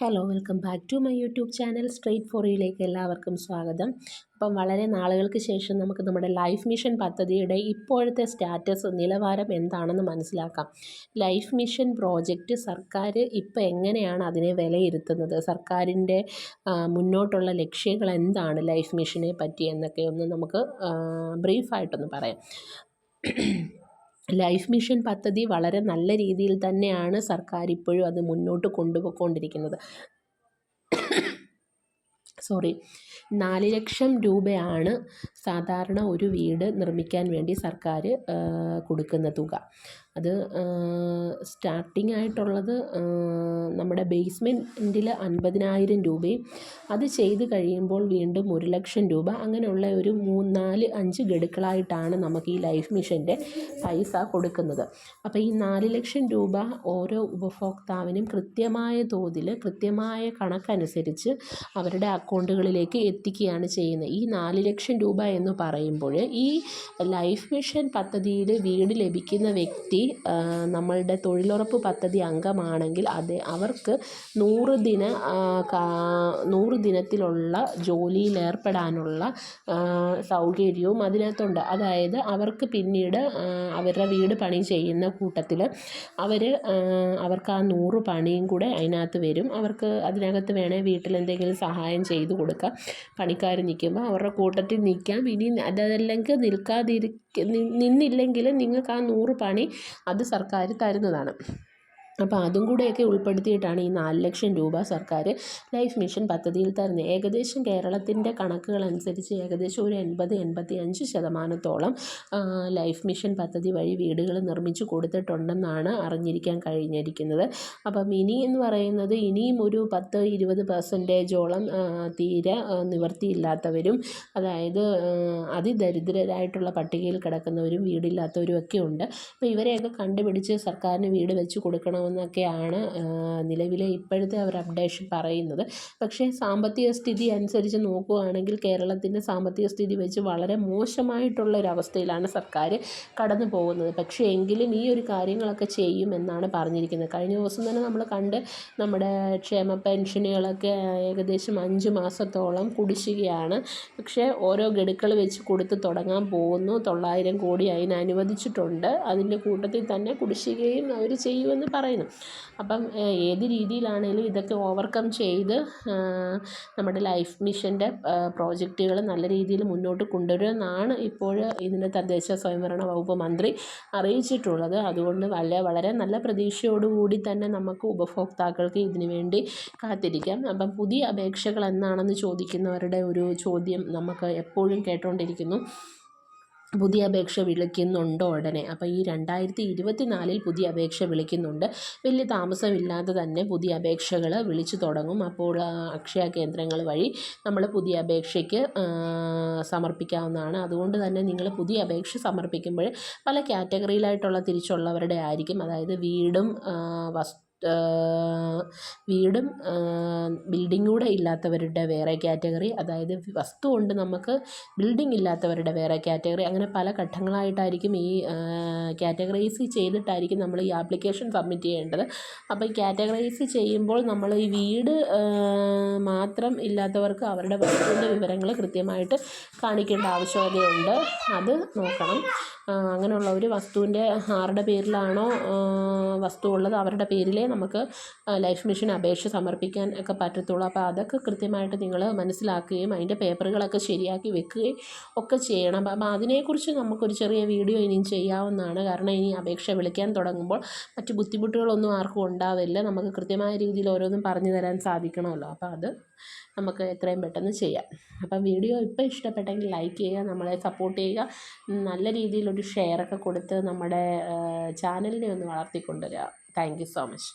Hello welcome back to my YouTube channel straight for യുയിലേക്ക് എല്ലാവർക്കും സ്വാഗതം. അപ്പം വളരെ നാളുകൾക്ക് ശേഷം നമുക്ക് നമ്മുടെ ലൈഫ് മിഷൻ പദ്ധതിയുടെ ഇപ്പോഴത്തെ സ്റ്റാറ്റസ് നിലവാരം എന്താണെന്ന് മനസ്സിലാക്കാം. ലൈഫ് മിഷൻ പ്രോജക്റ്റ് സർക്കാർ ഇപ്പോൾ എങ്ങനെയാണ് അതിനെ വിലയിരുത്തുന്നത്? സർക്കാരിന്റെ മുന്നോട്ടുള്ള ലക്ഷ്യങ്ങൾ എന്താണ് ലൈഫ് മിഷനെ പറ്റി എന്നൊക്കെ ഒന്ന് നമുക്ക് ബ്രീഫായിട്ടൊന്ന് പറയാം. ലൈഫ് മിഷൻ പദ്ധതി വളരെ നല്ല രീതിയിൽ തന്നെയാണ് സർക്കാർ ഇപ്പോഴും അത് മുന്നോട്ട് കൊണ്ടുപോയിക്കൊണ്ടിരിക്കുന്നത്. സോറി നാല് ലക്ഷം രൂപയാണ് സാധാരണ ഒരു വീട് നിർമ്മിക്കാൻ വേണ്ടി സർക്കാർ കൊടുക്കുന്ന തുക. അത് സ്റ്റാർട്ടിംഗ് ആയിട്ടുള്ളത് നമ്മുടെ ബേസ്മെന്റിൽ അൻപതിനായിരം രൂപയും അത് ചെയ്ത് കഴിയുമ്പോൾ വീണ്ടും ഒരു ലക്ഷം രൂപ അങ്ങനെയുള്ള ഒരു മൂന്ന് നാല് അഞ്ച് ഗഡുക്കളായിട്ടാണ് നമുക്ക് ഈ ലൈഫ് മിഷന്റെ പൈസ കൊടുക്കുന്നത്. അപ്പോൾ ഈ നാല് ലക്ഷം രൂപ ഓരോ ഉപഭോക്താവിനും കൃത്യമായ തോതിൽ കൃത്യമായ കണക്കനുസരിച്ച് അവരുടെ അക്കൗണ്ടുകളിലേക്ക് എത്തിക്കുകയാണ് ചെയ്യുന്നത്. ഈ നാല് ലക്ഷം രൂപ എന്ന് പറയുമ്പോൾ ഈ ലൈഫ് മിഷൻ പദ്ധതിയിൽ വീട് ലഭിക്കുന്ന വ്യക്തി നമ്മളുടെ തൊഴിലുറപ്പ് പദ്ധതി അംഗമാണെങ്കിൽ അത് അവർക്ക് നൂറ് ദിന നൂറ് ദിനത്തിലുള്ള ജോലിയിൽ ഏർപ്പെടാനുള്ള സൗകര്യവും അതിനകത്തുണ്ട്. അതായത് അവർക്ക് പിന്നീട് അവരുടെ വീട് പണി ചെയ്യുന്ന കൂട്ടത്തിൽ അവർ അവർക്ക് ആ നൂറ് പണിയും കൂടെ അതിനകത്ത് വരും. അവർക്ക് അതിനകത്ത് വേണേൽ വീട്ടിൽ എന്തെങ്കിലും സഹായം ചെയ്തു കൊടുക്കാം. പണിക്കാർ നിൽക്കുമ്പോൾ അവരുടെ കൂട്ടത്തിൽ നിൽക്കാം. ഇനി അതല്ലെങ്കിൽ നിൽക്കാതിരി നിന്നില്ലെങ്കിൽ നിങ്ങൾക്ക് ആ നൂറ് പണി അത് സർക്കാർ തരുന്നതാണ്. അപ്പോൾ അതും കൂടെയൊക്കെ ഉൾപ്പെടുത്തിയിട്ടാണ് ഈ നാല് ലക്ഷം രൂപ സർക്കാർ ലൈഫ് മിഷൻ പദ്ധതിയിൽ തരുന്നത്. ഏകദേശം കേരളത്തിന്റെ കണക്കുകൾ അനുസരിച്ച് ഏകദേശം ഒരു എൺപത് എൺപത്തി അഞ്ച് ശതമാനത്തോളം ലൈഫ് മിഷൻ പദ്ധതി വഴി വീടുകൾ നിർമ്മിച്ചു കൊടുത്തിട്ടുണ്ടെന്നാണ് അറിഞ്ഞിരിക്കാൻ കഴിഞ്ഞിരിക്കുന്നത്. അപ്പം ഇനി എന്ന് പറയുന്നത് ഇനിയും ഒരു പത്ത് ഇരുപത് പെർസെന്റേജോളം തീരെ നിവർത്തിയില്ലാത്തവരും അതായത് അതിദരിദ്രരായിട്ടുള്ള പട്ടികയിൽ കിടക്കുന്നവരും വീടില്ലാത്തവരും ഒക്കെ ഉണ്ട്. അപ്പോൾ ഇവരെയൊക്കെ കണ്ടുപിടിച്ച് സർക്കാരിന് വീട് വെച്ച് കൊടുക്കണം എന്നൊക്കെയാണ് നിലവിലെ ഇപ്പോഴത്തെ ഒരു അപ്ഡേഷൻ പറയുന്നത്. പക്ഷേ സാമ്പത്തിക സ്ഥിതി അനുസരിച്ച് നോക്കുകയാണെങ്കിൽ കേരളത്തിന്റെ സാമ്പത്തിക സ്ഥിതി വെച്ച് വളരെ മോശമായിട്ടുള്ള ഒരു അവസ്ഥയിലാണ് സർക്കാർ കടന്നു പോകുന്നത്. പക്ഷേ എങ്കിലും ഈ ഒരു കാര്യങ്ങളൊക്കെ ചെയ്യുമെന്നാണ് പറഞ്ഞിരിക്കുന്നത്. കഴിഞ്ഞ ദിവസം തന്നെ നമ്മൾ കണ്ട് നമ്മുടെ ക്ഷേമ പെൻഷനുകളൊക്കെ ഏകദേശം അഞ്ച് മാസത്തോളം കുടിശ്ശികയാണ്. പക്ഷേ ഓരോ ഗഡുക്കൾ വെച്ച് കൊടുത്ത് തുടങ്ങാൻ പോകുന്നു. തൊള്ളായിരം കോടി അതിന് അനുവദിച്ചിട്ടുണ്ട് അതിന്റെ കൂട്ടത്തിൽ തന്നെ കുടിശ്ശികയും അവർ ചെയ്യുമെന്ന് പറയുന്നു. പറയുന്നു. അപ്പം ഏത് രീതിയിലാണേലും ഇതൊക്കെ ഓവർകം ചെയ്ത് നമ്മുടെ ലൈഫ് മിഷന്റെ പ്രോജക്റ്റുകൾ നല്ല രീതിയിൽ മുന്നോട്ട് കൊണ്ടുവരുമെന്നാണ് ഇപ്പോൾ ഇതിന്റെ തദ്ദേശ സ്വയംഭരണ വകുപ്പ് മന്ത്രി അറിയിച്ചിട്ടുള്ളത്. അതുകൊണ്ട് വളരെ വളരെ നല്ല പ്രതീക്ഷയോടുകൂടി തന്നെ നമുക്ക് ഉപഭോക്താക്കൾക്ക് ഇതിനു വേണ്ടി കാത്തിരിക്കാം. അപ്പം പുതിയ അപേക്ഷകൾ എന്നാണെന്ന് ചോദിക്കുന്നവരുടെ ഒരു ചോദ്യം നമുക്ക് എപ്പോഴും കേട്ടുകൊണ്ടിരിക്കുന്നു പുതിയ അപേക്ഷ വിളിക്കുന്നുണ്ടോ ഉടനെ? അപ്പോൾ ഈ രണ്ടായിരത്തി ഇരുപത്തി നാലിൽ പുതിയ അപേക്ഷ വിളിക്കുന്നുണ്ട്. വലിയ താമസമില്ലാതെ തന്നെ പുതിയ അപേക്ഷകൾ വിളിച്ചു തുടങ്ങും. അപ്പോൾ അക്ഷയ കേന്ദ്രങ്ങൾ വഴി നമ്മൾ പുതിയ അപേക്ഷയ്ക്ക് സമർപ്പിക്കാവുന്നതാണ്. അതുകൊണ്ട് തന്നെ നിങ്ങൾ പുതിയ അപേക്ഷ സമർപ്പിക്കുമ്പോൾ പല കാറ്റഗറിയിലായിട്ടുള്ള തിരിച്ചുള്ളവരുടെ ആയിരിക്കും. അതായത് വീടും വസ്തു വീടും ബിൽഡിംഗ് കൂടെ ഇല്ലാത്തവരുടെ വേറെ കാറ്റഗറി അതായത് വസ്തു കൊണ്ട് നമുക്ക് ബിൽഡിംഗ് ഇല്ലാത്തവരുടെ വേറെ കാറ്റഗറി അങ്ങനെ പല ഘട്ടങ്ങളായിട്ടായിരിക്കും ഈ കാറ്റഗറൈസ് ചെയ്തിട്ടായിരിക്കും നമ്മൾ ഈ ആപ്ലിക്കേഷൻ സബ്മിറ്റ് ചെയ്യേണ്ടത്. അപ്പോൾ ഈ കാറ്റഗറൈസ് ചെയ്യുമ്പോൾ നമ്മൾ ഈ വീട് മാത്രം ഇല്ലാത്തവർക്ക് അവരുടെ വസ്തുവിന്റെ വിവരങ്ങൾ കൃത്യമായിട്ട് കാണിക്കേണ്ട ആവശ്യകതയുണ്ട്. അത് നോക്കണം. അങ്ങനെയുള്ളവർ വസ്തുവിന്റെ ആരുടെ പേരിലാണോ വസ്തു ഉള്ളത് അവരുടെ പേരിലേ നമുക്ക് ലൈഫ് മിഷൻ അപേക്ഷ സമർപ്പിക്കാൻ ഒക്കെ പറ്റത്തുള്ളൂ. അപ്പോൾ അതൊക്കെ കൃത്യമായിട്ട് നിങ്ങൾ മനസ്സിലാക്കുകയും അതിന്റെ പേപ്പറുകളൊക്കെ ശരിയാക്കി വെക്കുകയും ഒക്കെ ചെയ്യണം. അപ്പം അതിനെക്കുറിച്ച് നമുക്കൊരു ചെറിയ വീഡിയോ ഇനിയും ചെയ്യാവുന്നതാണ്. കാരണം ഇനി അപേക്ഷ വിളിക്കാൻ തുടങ്ങുമ്പോൾ മറ്റ് ബുദ്ധിമുട്ടുകളൊന്നും ആർക്കും ഉണ്ടാവില്ല. നമുക്ക് കൃത്യമായ രീതിയിൽ ഓരോന്നും പറഞ്ഞു തരാൻ സാധിക്കണമല്ലോ. അപ്പോൾ അത് നമുക്ക് എത്രയും പെട്ടെന്ന് ചെയ്യാം. അപ്പം വീഡിയോ ഇപ്പോൾ ഇഷ്ടപ്പെട്ടെങ്കിൽ ലൈക്ക് ചെയ്യുക നമ്മളെ സപ്പോർട്ട് ചെയ്യുക നല്ല രീതിയിലൊരു ഷെയറൊക്കെ കൊടുത്ത് നമ്മുടെ ചാനലിനെ ഒന്ന് വളർത്തിക്കൊണ്ടുവരിക താങ്ക് യു സോ മച്ച്